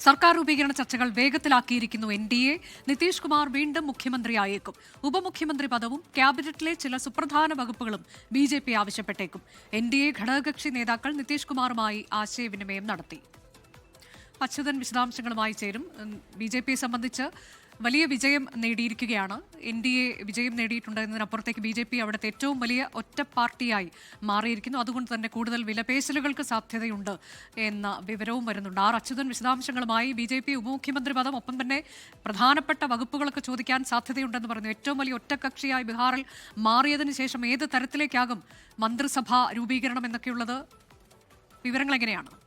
സർക്കാർ രൂപീകരണ ചർച്ചകൾ വേഗത്തിലാക്കിയിരിക്കുന്നു N D A. Nitish Kumar വീണ്ടും മുഖ്യമന്ത്രിയായേക്കും. ഉപമുഖ്യമന്ത്രി പദവും ക്യാബിനറ്റിലെ ചില സുപ്രധാന വകുപ്പുകളും ബി ജെ പി ആവശ്യപ്പെട്ടേക്കും. എൻ ഡി എ ഘടകകക്ഷി നേതാക്കൾ നിതീഷ് കുമാറുമായി ആശയവിനിമയം നടത്തി. അച്യുതൻ വിശദാംശങ്ങളുമായി ചേരും. ബി ജെ പിയെ സംബന്ധിച്ച് വലിയ വിജയം നേടിയിരിക്കുകയാണ്. എൻ ഡി എ വിജയം നേടിയിട്ടുണ്ട് എന്നതിനപ്പുറത്തേക്ക് ബി ജെ പി അവിടുത്തെ ഏറ്റവും വലിയ ഒറ്റ പാർട്ടിയായി മാറിയിരിക്കുന്നു. അതുകൊണ്ട് തന്നെ കൂടുതൽ വിലപേശലുകൾക്ക് സാധ്യതയുണ്ട് എന്ന വിവരവും വരുന്നുണ്ട്. ആർ അച്യുതൻ വിശദാംശങ്ങളുമായി ബി ജെ പി ഉപമുഖ്യമന്ത്രി പദം ഒപ്പം തന്നെ പ്രധാനപ്പെട്ട വകുപ്പുകളൊക്കെ ചോദിക്കാൻ സാധ്യതയുണ്ടെന്ന് പറഞ്ഞു. ഏറ്റവും വലിയ ഒറ്റക്കക്ഷിയായി ബീഹാറിൽ മാറിയതിനു ശേഷം ഏത് തരത്തിലേക്കാകും മന്ത്രിസഭ രൂപീകരണം എന്നൊക്കെയുള്ളത്? വിവരങ്ങൾ എങ്ങനെയാണ്?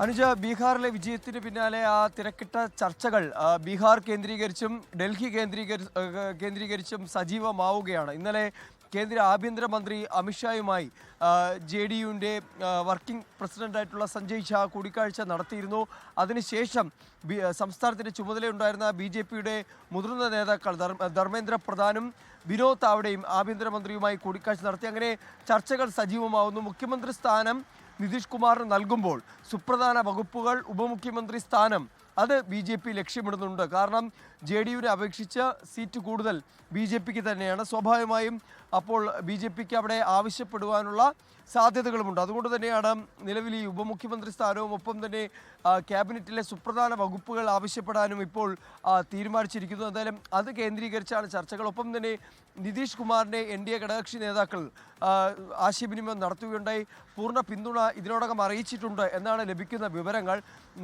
അനുജ ബീഹാറിലെ വിജയത്തിന് പിന്നാലെ ആ തിരക്കിട്ട ചർച്ചകൾ ബീഹാർ കേന്ദ്രീകരിച്ചും ഡൽഹി കേന്ദ്രീകരി കേന്ദ്രീകരിച്ചും സജീവമാവുകയാണ്. ഇന്നലെ കേന്ദ്ര ആഭ്യന്തരമന്ത്രി അമിത്ഷായുമായി ജെ ഡി യുവിന്റെ വർക്കിംഗ് പ്രസിഡന്റായിട്ടുള്ള സഞ്ജയ് ഷാ കൂടിക്കാഴ്ച നടത്തിയിരുന്നു. അതിനുശേഷം ബി- സംസ്ഥാനത്തിന്റെ ചുമതലയുണ്ടായിരുന്ന ബി ജെ പിയുടെ മുതിർന്ന നേതാക്കൾ ധർമ്മ- ധർമ്മേന്ദ്ര പ്രധാനും വിനോദ് താവടെയും ആഭ്യന്തരമന്ത്രിയുമായി കൂടിക്കാഴ്ച നടത്തി. അങ്ങനെ ചർച്ചകൾ സജീവമാവുന്നു. മുഖ്യമന്ത്രി സ്ഥാനം നിതീഷ് കുമാറിന് നൽകുമ്പോൾ സുപ്രധാന വകുപ്പുകൾ ഉപമുഖ്യമന്ത്രി സ്ഥാനം. അത് ബി ജെ പി ലക്ഷ്യമിടുന്നുണ്ട്. കാരണം ജെ ഡി യുവിനെ അപേക്ഷിച്ച് സീറ്റ് കൂടുതൽ ബി ജെ പിക്ക് തന്നെയാണ്. സ്വാഭാവികമായും അപ്പോൾ ബി ജെ പിക്ക് അവിടെ ആവശ്യപ്പെടുവാനുള്ള സാധ്യതകളുമുണ്ട്. അതുകൊണ്ട് തന്നെയാണ് നിലവിൽ ഈ ഉപമുഖ്യമന്ത്രി സ്ഥാനവും ഒപ്പം തന്നെ ക്യാബിനറ്റിലെ സുപ്രധാന വകുപ്പുകൾ ആവശ്യപ്പെടാനും ഇപ്പോൾ തീരുമാനിച്ചിരിക്കുന്നു. എന്തായാലും അത് കേന്ദ്രീകരിച്ചാണ് ചർച്ചകൾ. ഒപ്പം തന്നെ നിതീഷ് കുമാറിനെ എൻ ഡി എ ഘടകകക്ഷി നേതാക്കൾ ആശയവിനിമയം നടത്തുകയുണ്ടായി. പൂർണ പിന്തുണ ഇതിനോടകം അറിയിച്ചിട്ടുണ്ട് എന്നാണ് ലഭിക്കുന്ന വിവരങ്ങൾ.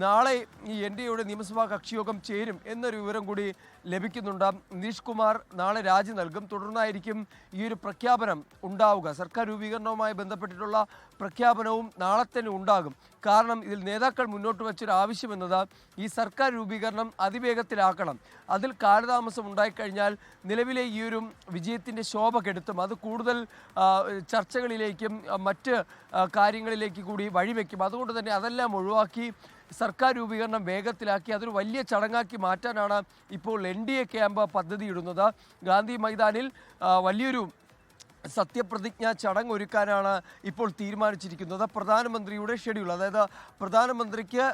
നാളെ ഈ എൻ ഡി എയുടെ നിയമസഭാ കക്ഷിയോഗം ചേരും എന്നൊരു വിവരം കൂടി ലഭിക്കുന്നുണ്ട്. നിതീഷ് കുമാർ നാളെ രാജി നൽകും. തുടർന്നായിരിക്കും ഈ ഒരു പ്രഖ്യാപനം ഉണ്ടാവുക. സർക്കാർ രൂപീകരണവുമായി ബന്ധപ്പെട്ടിട്ടുള്ള പ്രഖ്യാപനവും നാളെ തന്നെ ഉണ്ടാകും. കാരണം ഇതിൽ നേതാക്കൾ മുന്നോട്ട് വെച്ചൊരു ആവശ്യമെന്നത് ഈ സർക്കാർ രൂപീകരണം അതിവേഗത്തിലാക്കണം. അതിൽ കാലതാമസം ഉണ്ടായിക്കഴിഞ്ഞാൽ നിലവിലെ ഈ ഒരു വിജയത്തിന്റെ ശോഭ കെടുത്തും. അത് കൂടുതൽ ചർച്ചകളിലേക്കും മറ്റ് ആ, കാര്യങ്ങളിലേക്ക് കൂടി വഴിവെക്കും അതുകൊണ്ട് തന്നെ അതെല്ലാം ഒഴിവാക്കി സർക്കാർ രൂപീകരണം വേഗത്തിലാക്കി അതൊരു വലിയ ചടങ്ങാക്കി മാറ്റാനാണ് ഇപ്പോൾ എൻ ഡി എ ക്യാമ്പ് പദ്ധതിയിടുന്നത്. ഗാന്ധി മൈതാനിൽ വലിയൊരു സത്യപ്രതിജ്ഞ ചടങ്ങ് ഒരുക്കാനാണ് ഇപ്പോൾ തീരുമാനിച്ചിരിക്കുന്നത്. പ്രധാനമന്ത്രിയുടെ ഷെഡ്യൂൾ അതായത് പ്രധാനമന്ത്രിക്ക്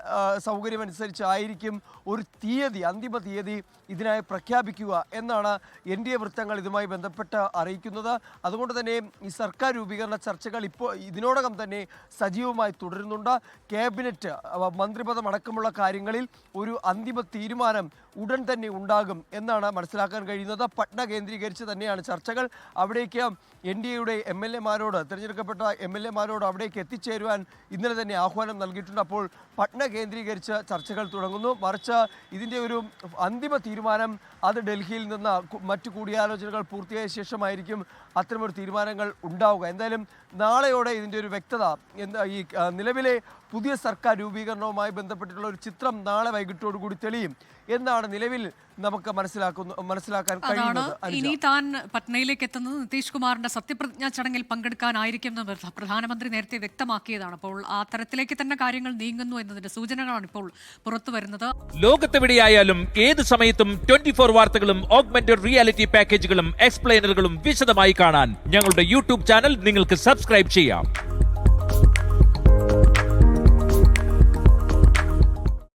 സൗകര്യമനുസരിച്ചായിരിക്കും ഒരു തീയതി അന്തിമ തീയതി ഇതിനായി പ്രഖ്യാപിക്കുക എന്നാണ് എൻ ഡി എ വൃത്തങ്ങൾ ഇതുമായി ബന്ധപ്പെട്ട് അറിയിക്കുന്നത്. അതുകൊണ്ട് തന്നെ ഈ സർക്കാർ രൂപീകരണ ചർച്ചകൾ ഇപ്പോൾ ഇതിനോടകം തന്നെ സജീവമായി തുടരുന്നുണ്ട്. ക്യാബിനറ്റ് മന്ത്രിപദം അടക്കമുള്ള കാര്യങ്ങളിൽ ഒരു അന്തിമ തീരുമാനം ഉടൻ തന്നെ ഉണ്ടാകും എന്നാണ് മനസ്സിലാക്കാൻ കഴിയുന്നത്. പട്ന കേന്ദ്രീകരിച്ച് തന്നെയാണ് ചർച്ചകൾ. അവിടേക്ക് എൻ ഡി എയുടെ എം എൽ എമാരോട് തിരഞ്ഞെടുക്കപ്പെട്ട എം എൽ എമാരോട് അവിടേക്ക് എത്തിച്ചേരുവാൻ ഇന്നലെ തന്നെ ആഹ്വാനം നൽകിയിട്ടുണ്ട്. അപ്പോൾ പട്ന കേന്ദ്രീകരിച്ച് ചർച്ചകൾ തുടങ്ങുന്നു. മറിച്ച് ഇതിന്റെ ഒരു അന്തിമ തീരുമാനം അത് ഡൽഹിയിൽ നിന്ന് മറ്റു കൂടിയാലോചനകൾ പൂർത്തിയായ ശേഷമായിരിക്കും അത്തരമൊരു തീരുമാനങ്ങൾ ഉണ്ടാവുക. എന്തായാലും നാളെയോടെ ഇതിന്റെ ഒരു വ്യക്തത എന്താ ഈ നിലവിലെ പുതിയ സർക്കാർ രൂപീകരണവുമായി ബന്ധപ്പെട്ടിട്ടുള്ള ഒരു ചിത്രം നാളെ വൈകിട്ടോടുകൂടി തെളിയും. എന്നാണ് നിലവിൽ നമുക്ക് മനസ്സിലാക്കുന്നു മനസ്സിലാക്കാൻ അതാണ് കഴിയുന്നത് ഇനി താൻ പട്നയിലേക്ക് എത്തുന്നത് നിതീഷ് കുമാറിന്റെ സത്യപ്രതിജ്ഞാ ചടങ്ങിൽ പങ്കെടുക്കാനായിരിക്കും എന്ന് പ്രധ- പ്രധാനമന്ത്രി നേരത്തെ വ്യക്തമാക്കിയതാണ്. അപ്പോൾ ആ തരത്തിലേക്ക് തന്നെ കാര്യങ്ങൾ നീങ്ങുന്നു എന്നതിന്റെ സൂചനകളാണ് ഇപ്പോൾ പുറത്തു വരുന്നത്. ലോകത്തെവിടെയായാലും ഏത് സമയത്തും ട്വന്റി ഫോർ വാർത്തകളും ഓഗ്മെന്റഡ് റിയാലിറ്റി പാക്കേജുകളും എക്സ്പ്ലെയിനറുകളും വിശദമായി കാണാൻ ഞങ്ങളുടെ യൂട്യൂബ് ചാനൽ നിങ്ങൾക്ക് സബ്സ്ക്രൈബ് ചെയ്യാം.